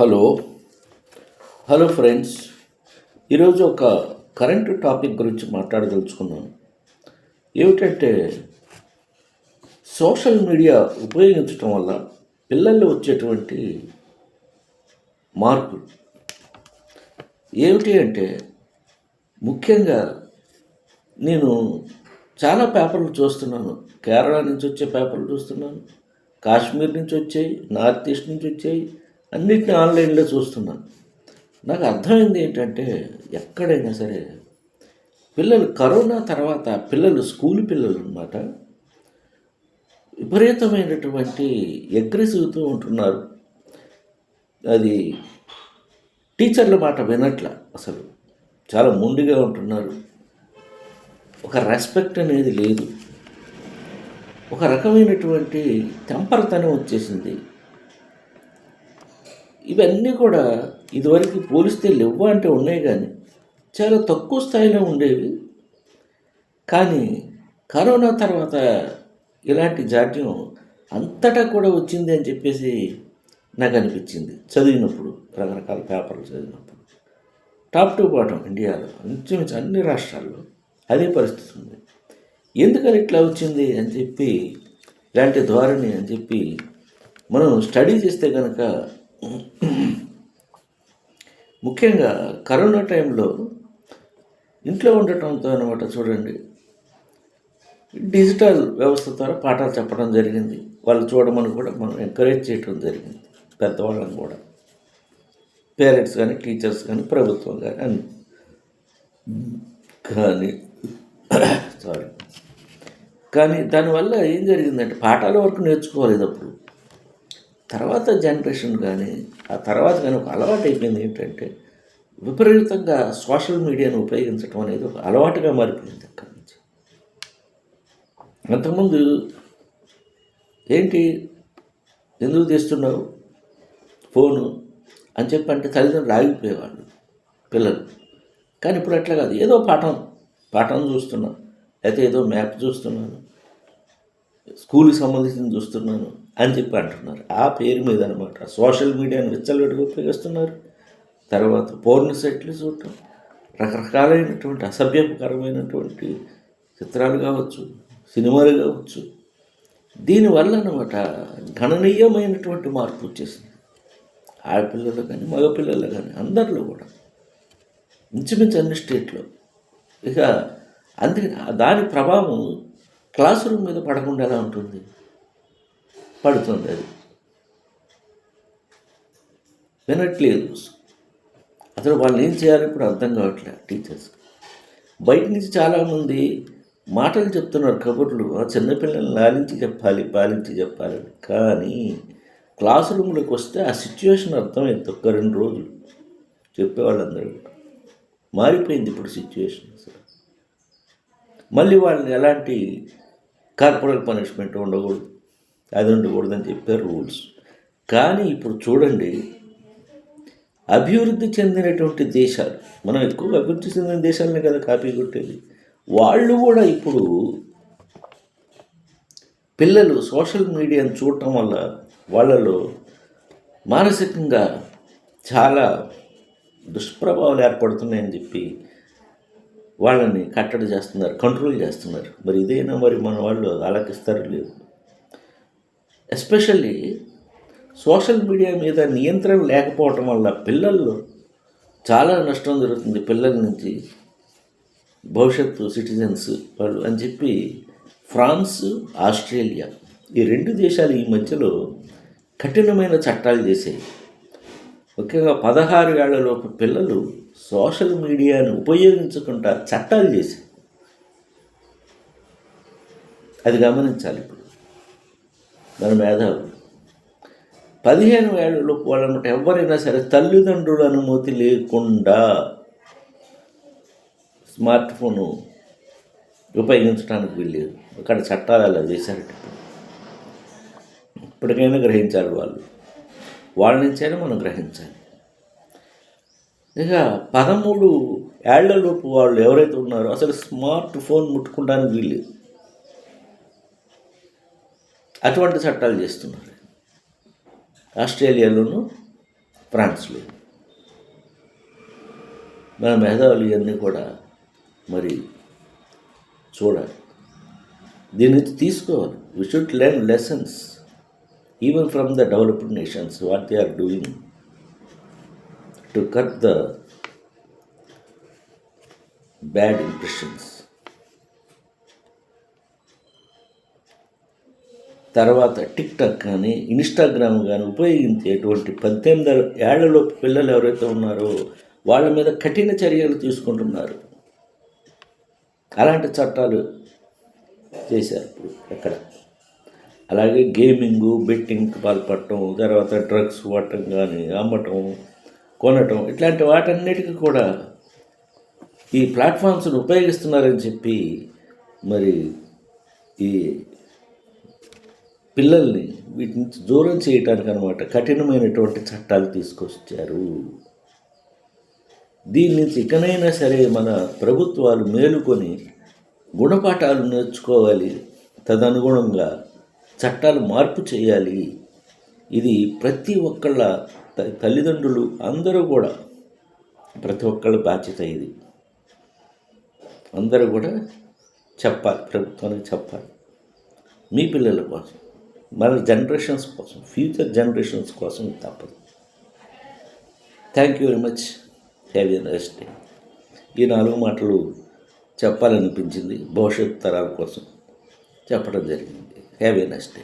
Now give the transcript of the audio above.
Hello. Hello friends. ఈరోజు ఒక current topic గురించి మాట్లాడదలుచుకున్నాను. ఏమిటంటే సోషల్ మీడియా ఉపయోగించటం వల్ల పిల్లల్లో వచ్చేటువంటి మార్పులు ఏమిటి అంటే ముఖ్యంగా నేను చాలా పేపర్లు చూస్తున్నాను. కేరళ నుంచి వచ్చే పేపర్లు చూస్తున్నాను. కాశ్మీర్ నుంచి వచ్చాయి నార్త్ ఈస్ట్ నుంచి వచ్చాయి అన్నిటిని ఆన్లైన్లో చూస్తున్నాను. నాకు అర్థమైంది ఏంటంటే ఎక్కడైనా సరే పిల్లలు కరోనా తర్వాత పిల్లలు స్కూల్ పిల్లలు అన్నమాట విపరీతమైనటువంటి అగ్రెసివ్తో ఉంటున్నారు. అది టీచర్ల మాట వినట్ల అసలు. చాలా మొండిగా ఉంటున్నారు. ఒక రెస్పెక్ట్ అనేది లేదు. ఒక రకమైనటువంటి తెంపరతనం వచ్చేసింది. ఇవన్నీ కూడా ఇదివరకు పోలిస్తే లేవు అంటే ఉన్నాయి కానీ చాలా తక్కువ స్థాయిలో ఉండేవి. కానీ కరోనా తర్వాత ఇలాంటి జాడ్యం అంతటా కూడా వచ్చింది అని చెప్పేసి నాకు అనిపించింది. చదివినప్పుడు రకరకాల పేపర్లు చదివినప్పుడు. టాప్ టు బాటం ఇండియాలో ఇంచుమించు అన్ని రాష్ట్రాల్లో అదే పరిస్థితి ఉంది. ఎందుకని ఇట్లా వచ్చింది అని చెప్పి ఇలాంటి ధోరణి అని చెప్పి మనం స్టడీ చేస్తే కనుక ముఖ్యంగా కరోనా టైంలో ఇంట్లో ఉండటంతో అనమాట చూడండి. డిజిటల్ వ్యవస్థ ద్వారా పాఠాలు చెప్పడం జరిగింది. వాళ్ళు చూడమని కూడా మనం ఎంకరేజ్ చేయడం జరిగింది. పెద్దవాళ్ళని కూడా. పేరెంట్స్ కానీ టీచర్స్ కానీ ప్రభుత్వం కానీ అని కానీ సారీ కానీ దానివల్ల ఏం జరిగిందంటే పాఠాల వరకు నేర్చుకోలేదు అప్పుడు. తర్వాత జనరేషన్ కానీ ఆ తర్వాత కానీ ఒక అలవాటు అయిపోయింది ఏంటంటే విపరీతంగా సోషల్ మీడియాను ఉపయోగించడం అనేది ఒక అలవాటుగా మారిపోయింది అక్కడి నుంచి. అంతకుముందు ఏంటి ఎందుకు తీస్తున్నావు ఫోను అని చెప్పి అంటే తల్లిదండ్రులు ఆగిపోయేవాళ్ళు పిల్లలు. కానీ ఇప్పుడు అట్లా కాదు. ఏదో పాఠం పాఠం చూస్తున్నాను. అయితే ఏదో మ్యాప్ చూస్తున్నాను. స్కూల్కి సంబంధించింది చూస్తున్నాను. అని చెప్పి అంటున్నారు. ఆ పేరు మీద అనమాట సోషల్ మీడియాను విచ్చలవిడిగా ఉపయోగిస్తున్నారు. తర్వాత పోర్న్ సెట్లు చూడటం రకరకాలైనటువంటి అసభ్యకరమైనటువంటి చిత్రాలు కావచ్చు సినిమాలు కావచ్చు. దీనివల్ల అనమాట గణనీయమైనటువంటి మార్పు వచ్చేసింది. ఆడపిల్లలు కానీ మగపిల్లలు కానీ అందరిలో కూడా. ఇంచుమించు అన్ని స్టేట్లో. ఇక అందుకని దాని ప్రభావం క్లాస్ రూమ్ మీద పడకుండా ఎలా ఉంటుంది? పడుతుంది అది. వినట్లేదు. అసలు వాళ్ళు ఏం చేయాలో ఇప్పుడు అర్థం కావట్లేదు టీచర్స్. బయట నుంచి చాలామంది మాటలు చెప్తున్నారు కబుర్లు. ఆ చిన్నపిల్లల్ని లాలించి చెప్పాలి పాలించి చెప్పాలి కానీ క్లాస్ రూమ్లోకి వస్తే ఆ సిచ్యువేషన్ అర్థమైంది ఒక్క రెండు రోజులు. చెప్పేవాళ్ళందరూ. మారిపోయింది ఇప్పుడు సిచ్యువేషన్ అసలు. మళ్ళీ వాళ్ళని ఎలాంటి కార్పొరల్ పనిష్మెంట్ ఉండకూడదు. అది ఉండకూడదని చెప్పారు రూల్స్. కానీ ఇప్పుడు చూడండి అభివృద్ధి చెందినటువంటి దేశాలు మనం ఎక్కువగా అభివృద్ధి చెందిన దేశాలనే కదా కాపీ కొట్టేది. వాళ్ళు కూడా ఇప్పుడు పిల్లలు సోషల్ మీడియాను చూడటం వల్ల వాళ్ళలో మానసికంగా చాలా దుష్ప్రభావాలు ఏర్పడుతున్నాయని చెప్పి వాళ్ళని కట్టడి చేస్తున్నారు కంట్రోల్ చేస్తున్నారు. మరి ఇదైనా మరి మన వాళ్ళు ఆలకిస్తారు లేదు? ఎస్పెషల్లీ సోషల్ మీడియా మీద నియంత్రణ లేకపోవటం వల్ల పిల్లల్లో చాలా నష్టం జరుగుతుంది పిల్లల నుంచి. భవిష్యత్తు సిటిజన్స్ వాళ్ళు అని చెప్పి ఫ్రాన్స్ ఆస్ట్రేలియా ఈ రెండు దేశాలు ఈ మధ్యలో కఠినమైన చట్టాలు చేసాయి ముఖ్యంగా పదహారు ఏళ్ళలోపు పిల్లలు సోషల్ మీడియాను ఉపయోగించకుండా చట్టాలు చేశాయి. అది గమనించాలి ఇప్పుడు. మన మేధావులు పదిహేను ఏళ్ళలోపు వాళ్ళనమాట ఎవరైనా సరే తల్లిదండ్రుల అనుమతి లేకుండా స్మార్ట్ ఫోను ఉపయోగించడానికి వీల్లేదు. అక్కడ చట్టాలు అలా చేశారట ఇప్పటికైనా గ్రహించాలి వాళ్ళు. వాళ్ళ నుంచైనా మనం గ్రహించాలి. ఇక పదమూడు ఏళ్ళలోపు వాళ్ళు ఎవరైతే ఉన్నారో అసలు స్మార్ట్ ఫోన్ ముట్టుకోవడానికి వీల్లేదు. అటువంటి చట్టాలు చేస్తున్నారు. ఆస్ట్రేలియాలోను ఫ్రాన్స్లో. మన మేధావులు ఇవన్నీ కూడా మరి చూడాలి. దీని నుంచి తీసుకోవాలి. We should learn lessons even from the developed nations what they are doing to cut the bad impressions తర్వాత టిక్ టాక్ కానీ ఇన్స్టాగ్రామ్ కానీ ఉపయోగించేటువంటి పద్దెనిమిది ఏళ్ళలో పిల్లలు ఎవరైతే ఉన్నారో వాళ్ళ మీద కఠిన చర్యలు తీసుకుంటున్నారు. అలాంటి చట్టాలు చేశారు ఇప్పుడు ఎక్కడ. అలాగే గేమింగు బెట్టింగ్కి పాల్పడటం తర్వాత డ్రగ్స్ వాడటం కానీ అమ్మటం కొనటం ఇట్లాంటి వాటన్నిటికీ కూడా ఈ ప్లాట్ఫామ్స్ను ఉపయోగిస్తున్నారని చెప్పి మరి ఈ పిల్లల్ని వీటి నుంచి దూరం చేయటానికి అనమాట కఠినమైనటువంటి చట్టాలు తీసుకొచ్చారు. దీని నుంచి ఇకనైనా సరే మన ప్రభుత్వాలు మేలుకొని గుణపాఠాలు నేర్చుకోవాలి. తదనుగుణంగా చట్టాలు మార్పు చేయాలి. ఇది ప్రతి ఒక్కళ్ళ త- తల్లిదండ్రులు అందరూ కూడా ప్రతి ఒక్కళ్ళ బాధ్యత ఇది. అందరూ కూడా చెప్పాలి ప్రభుత్వానికి చెప్పాలి. మీ పిల్లల కోసం. మన జనరేషన్స్ కోసం ఫ్యూచర్ జనరేషన్స్ కోసం తప్పదు. Thank you very much have a nice day ఈ నాలుగు మాటలు చెప్పాలనిపించింది భవిష్యత్ తరాల కోసం చెప్పడం జరిగింది. Have a nice day